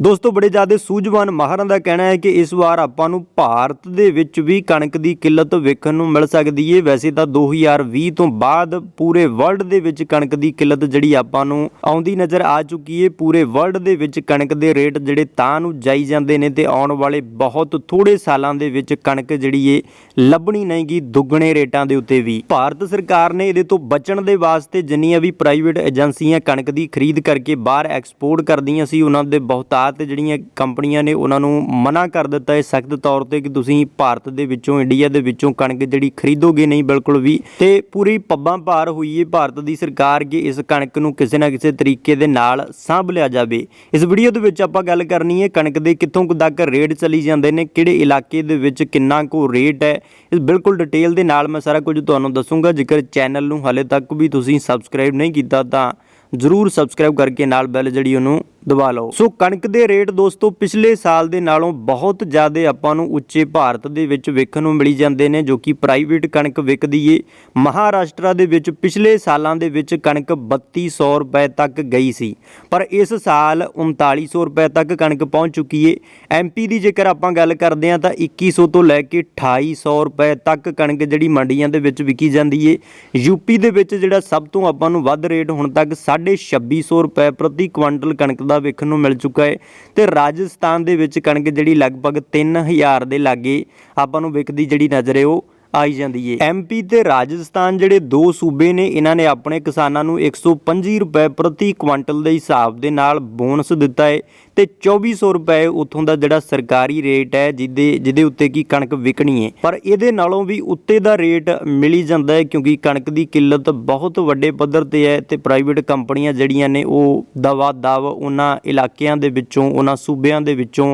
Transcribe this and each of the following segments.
ਦੋਸਤੋ, ਬੜੇ ਜ਼ਿਆਦਾ ਸੂਝਵਾਨ ਮਾਹਰਾਂ ਦਾ ਕਹਿਣਾ ਹੈ ਕਿ ਇਸ ਵਾਰ ਆਪਾਂ ਨੂੰ ਭਾਰਤ ਦੇ ਵਿੱਚ ਵੀ ਕਣਕ ਦੀ ਕਿੱਲਤ ਵੇਖਣ ਨੂੰ ਮਿਲ ਸਕਦੀ ਹੈ ਵੈਸੇ ਤਾਂ 2020 ਤੋਂ ਬਾਅਦ ਪੂਰੇ ਵਰਲਡ ਦੇ ਵਿੱਚ ਕਣਕ ਦੀ ਕਿੱਲਤ ਜਿਹੜੀ ਆਪਾਂ ਨੂੰ ਆਉਂਦੀ ਨਜ਼ਰ ਆ ਚੁੱਕੀ ਹੈ ਪੂਰੇ ਵਰਲਡ ਦੇ ਵਿੱਚ ਕਣਕ ਦੇ ਰੇਟ ਜਿਹੜੇ ਤਾਂ ਨੂੰ ਜਾਈ ਜਾਂਦੇ ਨੇ ਤੇ ਆਉਣ ਵਾਲੇ ਬਹੁਤ ਥੋੜੇ ਸਾਲਾਂ ਦੇ ਵਿੱਚ ਕਣਕ ਜਿਹੜੀ ਏ, ਲੱਭਣੀ ਨਹੀਂਗੀ ਦੁੱਗਣੇ ਰੇਟਾਂ ਦੇ ਉੱਤੇ ਵੀ। ਭਾਰਤ ਸਰਕਾਰ ਨੇ ਇਹਦੇ ਤੋਂ ਬਚਣ ਦੇ ਵਾਸਤੇ ਜਿੰਨੀਆਂ ਵੀ ਪ੍ਰਾਈਵੇਟ ਏਜੰਸੀਆਂ ਕਣਕ ਦੀ ਖਰੀਦ ਕਰਕੇ ਬਾਹਰ ਐਕਸਪੋਰਟ ਕਰਦੀਆਂ ਸੀ, ਉਹਨਾਂ ਦੇ ਬਹੁਤਾਤ ਜਿਹੜੀਆਂ ਕੰਪਨੀਆਂ ਨੇ ਉਹਨਾਂ ਨੂੰ ਮਨਾ ਕਰ ਦਿੱਤਾ ਹੈ ਸਖਤ ਤੌਰ ਤੇ ਕਿ ਤੁਸੀਂ ਭਾਰਤ ਦੇ ਵਿੱਚੋਂ, ਇੰਡੀਆ ਦੇ ਵਿੱਚੋਂ ਕਣਕ ਜਿਹੜੀ ਖਰੀਦੋਗੇ ਨਹੀਂ ਬਿਲਕੁਲ ਵੀ, ਤੇ ਪੂਰੀ ਪੱਬਾਂ ਭਾਰ ਹੋਈ ਹੈ ਭਾਰਤ ਦੀ ਸਰਕਾਰ ਕਿ ਇਸ ਕਣਕ ਨੂੰ ਕਿਸੇ ਨਾ ਕਿਸੇ ਤਰੀਕੇ ਦੇ ਨਾਲ ਸਾਂਭ ਲਿਆ ਜਾਵੇ। ਇਸ ਵੀਡੀਓ ਦੇ ਵਿੱਚ ਆਪਾਂ ਗੱਲ ਕਰਨੀ ਹੈ ਕਣਕ ਦੇ ਕਿੱਥੋਂ ਤੱਕ ਰੇਟ ਚਲੀ ਜਾਂਦੇ ਨੇ, ਕਿਹੜੇ ਇਲਾਕੇ ਦੇ ਵਿੱਚ ਕਿੰਨਾ ਕੁ ਰੇਟ ਹੈ, ਇਸ ਬਿਲਕੁਲ ਡਿਟੇਲ ਦੇ ਨਾਲ ਮੈਂ ਸਾਰਾ ਕੁਝ ਤੁਹਾਨੂੰ ਦੱਸੂੰਗਾ। ਜੇਕਰ ਚੈਨਲ ਨੂੰ ਹਾਲੇ ਤੱਕ ਵੀ ਤੁਸੀਂ ਸਬਸਕ੍ਰਾਈਬ ਨਹੀਂ ਕੀਤਾ ਤਾਂ ਜ਼ਰੂਰ ਸਬਸਕ੍ਰਾਈਬ ਕਰਕੇ ਨਾਲ ਬੈਲ ਜਿਹੜੀ ਉਹਨੂੰ ਦਬਾ ਲਓ। ਸੋ ਕਣਕ ਦੇ ਰੇਟ ਦੋਸਤੋ, ਪਿਛਲੇ ਸਾਲ ਦੇ ਨਾਲੋਂ ਬਹੁਤ ਜ਼ਿਆਦਾ ਆਪਾਂ ਨੂੰ ਉੱਚੇ ਭਾਰਤ ਦੇ ਵਿੱਚ ਵੇਖਣ ਨੂੰ ਮਿਲੀ ਜਾਂਦੇ ਨੇ, ਜੋ ਕਿ ਪ੍ਰਾਈਵੇਟ ਕਣਕ ਵਿਕਦੀ ਏ। ਮਹਾਰਾਸ਼ਟਰ ਦੇ ਵਿੱਚ ਪਿਛਲੇ ਸਾਲਾਂ ਦੇ ਵਿੱਚ ਕਣਕ 3200 ਰੁਪਏ ਤੱਕ ਗਈ ਸੀ। ਪਰ ਇਸ ਸਾਲ 3900 ਰੁਪਏ ਤੱਕ ਕਣਕ ਪਹੁੰਚ ਚੁੱਕੀ ਏ। ਐਮਪੀ ਦੀ ਜੇਕਰ ਆਪਾਂ ਗੱਲ ਕਰਦੇ ਹਾਂ, ਤਾਂ 2100 ਤੋਂ ਲੈ ਕੇ 2800 ਰੁਪਏ ਤੱਕ ਕਣਕ ਜਿਹੜੀ ਮੰਡੀਆਂ ਦੇ ਵਿੱਚ ਵਿਕੀ ਜਾਂਦੀ ਏ। ਯੂਪੀ ਦੇ ਵਿੱਚ ਜਿਹੜਾ ਸਭ ਤੋਂ ਆਪਾਂ ਨੂੰ ਵੱਧ ਰੇਟ ਹੁਣ ਤੱਕ 2650 ਰੁਪਏ ਪ੍ਰਤੀ ਕੁਇੰਟਲ ਕਣਕ ਦਾ ਵੇਖਣ ਨੂੰ ਮਿਲ ਚੁੱਕਾ ਹੈ ਤੇ ਰਾਜਸਥਾਨ ਦੇ ਵਿੱਚ ਕਣਕ ਜਿਹੜੀ ਲਗਭਗ 3000 ਦੇ ਲਾਗੇ ਆਪਾਂ ਨੂੰ ਵਿਕਦੀ ਜਿਹੜੀ ਨਜ਼ਰ ਹੈ ਉਹ ਆਈ ਜਾਂਦੀ ਏ। ਐਮਪੀ ਤੇ ਰਾਜਸਥਾਨ ਜਿਹੜੇ ਦੋ ਸੂਬੇ ਨੇ, ਇਹਨਾਂ ਨੇ ਆਪਣੇ ਕਿਸਾਨਾਂ ਨੂੰ 125 ਰੁਪਏ ਪ੍ਰਤੀ ਕੁਇੰਟਲ ਦੇ ਹਿਸਾਬ ਦੇ ਨਾਲ ਬੋਨਸ ਦਿੱਤਾ ਹੈ ਤੇ 2400 ਰੁਪਏ ਉਥੋਂ ਦਾ ਜਿਹੜਾ ਸਰਕਾਰੀ ਰੇਟ ਹੈ, ਜਿਹਦੇ ਜਿਹਦੇ ਉੱਤੇ ਕੀ ਕਣਕ ਵਿਕਣੀ ਹੈ ਪਰ ਇਹਦੇ ਨਾਲੋਂ ਵੀ ਉੱਤੇ ਦਾ ਰੇਟ ਮਿਲੀ ਜਾਂਦਾ ਹੈ ਕਿਉਂਕਿ ਕਣਕ ਦੀ ਕਿੱਲਤ ਬਹੁਤ ਵੱਡੇ ਪੱਧਰ ਤੇ ਹੈ ਤੇ ਪ੍ਰਾਈਵੇਟ ਕੰਪਨੀਆਂ ਜਿਹੜੀਆਂ ਨੇ, ਉਹ ਦਵਾ ਦਵ ਉਹਨਾਂ ਇਲਾਕਿਆਂ ਦੇ ਵਿੱਚੋਂ, ਉਹਨਾਂ ਸੂਬਿਆਂ ਦੇ ਵਿੱਚੋਂ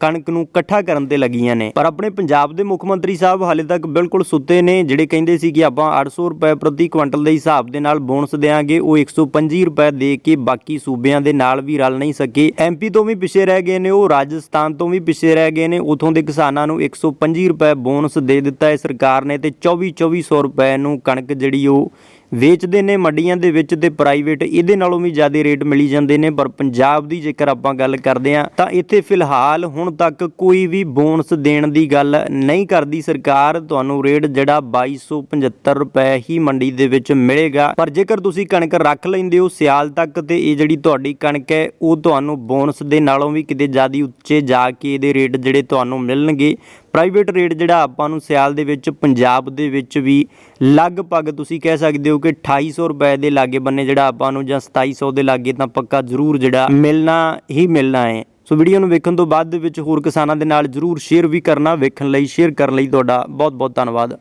ਕਣਕ ਨੂੰ ਇਕੱਠਾ ਕਰਨ ਤੇ ਲੱਗੀਆਂ ਨੇ। ਪਰ ਆਪਣੇ ਪੰਜਾਬ ਦੇ ਮੁੱਖ ਮੰਤਰੀ ਸਾਹਿਬ ਹਾਲੇ ਤੱਕ ਬਿਲਕੁਲ ਸੁੱਤੇ ਨੇ, ਜਿਹੜੇ ਕਹਿੰਦੇ ਸੀ ਕਿ ਆਪਾਂ 800 ਰੁਪਏ ਪ੍ਰਤੀ ਕੁਇੰਟਲ ਦੇ ਹਿਸਾਬ ਦੇ ਨਾਲ ਬੋਨਸ ਦੇਾਂਗੇ ਉਹ 125 ਰੁਪਏ ਦੇ ਕੇ ਬਾਕੀ ਸੂਬਿਆਂ ਦੇ ਨਾਲ ਵੀ ਰਲ ਨਹੀਂ ਸਕੇ। ਐਮਪੀ ਤੋਂ ਵੀ ਪਿੱਛੇ ਰਹਿ ਗਏ ਨੇ, ਉਹ ਰਾਜਸਥਾਨ ਤੋਂ ਵੀ ਪਿੱਛੇ ਰਹਿ ਗਏ ਨੇ, ਉਥੋਂ ਦੇ ਕਿਸਾਨਾਂ ਨੂੰ 125 ਰੁਪਏ ਬੋਨਸ ਦੇ ਦਿੱਤਾ ਹੈ ਸਰਕਾਰ ਨੇ ਤੇ 24 2400 ਰੁਪਏ ਨੂੰ ਕਣਕ ਜਿਹੜੀ ਉਹ ਵੇਚਦੇ ਨੇ ਮੰਡੀਆਂ ਦੇ ਵਿੱਚ ਤੇ ਪ੍ਰਾਈਵੇਟ ਇਹਦੇ ਨਾਲੋਂ ਵੀ ਜ਼ਿਆਦਾ ਰੇਟ ਮਿਲੀ ਜਾਂਦੇ ਨੇ, ਪਰ ਪੰਜਾਬ ਦੀ ਜੇਕਰ ਆਪਾਂ ਗੱਲ ਕਰਦੇ ਹਾਂ, ਤਾਂ ਇੱਥੇ ਫਿਲਹਾਲ ਹੁਣ ਤੱਕ ਕੋਈ ਵੀ ਬੋਨਸ ਦੇਣ ਦੀ ਗੱਲ ਨਹੀਂ ਕਰਦੀ ਸਰਕਾਰ। ਤੁਹਾਨੂੰ ਰੇਟ ਜਿਹੜਾ 2275 ਰੁਪਏ ਹੀ ਮੰਡੀ ਦੇ ਵਿੱਚ ਮਿਲੇਗਾ। ਪਰ ਜੇਕਰ ਤੁਸੀਂ ਕਣਕ ਰੱਖ ਲੈਂਦੇ ਹੋ ਸਿਆਲ ਤੱਕ ਤੇ ਇਹ ਜਿਹੜੀ ਤੁਹਾਡੀ ਕਣਕ ਹੈ, ਉਹ ਤੁਹਾਨੂੰ ਬੋਨਸ ਦੇ ਨਾਲੋਂ ਵੀ ਕਿਤੇ ਜ਼ਿਆਦਾ ਉੱਚੇ ਜਾ ਕੇ ਇਹਦੇ ਰੇਟ ਜਿਹੜੇ ਤੁਹਾਨੂੰ ਮਿਲਣਗੇ। ਪ੍ਰਾਈਵੇਟ ਰੇਟ ਜਿਹੜਾ ਆਪਾਂ ਨੂੰ ਸਿਆਲ ਦੇ ਵਿੱਚ, ਪੰਜਾਬ ਦੇ ਵਿੱਚ ਵੀ ਲਗਭਗ ਤੁਸੀਂ ਕਹਿ ਸਕਦੇ ਹੋ ਕਿ 2800 ਰੁਪਏ ਦੇ ਲਾਗੇ ਬੰਨੇ ਜਿਹੜਾ ਆਪਾਂ ਨੂੰ ਜਾਂ 2700 ਦੇ ਲਾਗੇ ਤਾਂ ਪੱਕਾ ਜ਼ਰੂਰ ਜਿਹੜਾ ਮਿਲਣਾ ਹੀ ਮਿਲਣਾ ਹੈ। ਸੋ ਵੀਡੀਓ ਨੂੰ ਵੇਖਣ ਤੋਂ ਬਾਅਦ ਦੇ ਵਿੱਚ ਹੋਰ ਕਿਸਾਨਾਂ ਦੇ ਨਾਲ ਜ਼ਰੂਰ ਸ਼ੇਅਰ ਵੀ ਕਰਨਾ, ਵੇਖਣ ਲਈ ਸ਼ੇਅਰ ਕਰਨ ਲਈ ਤੁਹਾਡਾ ਬਹੁਤ ਬਹੁਤ ਧੰਨਵਾਦ।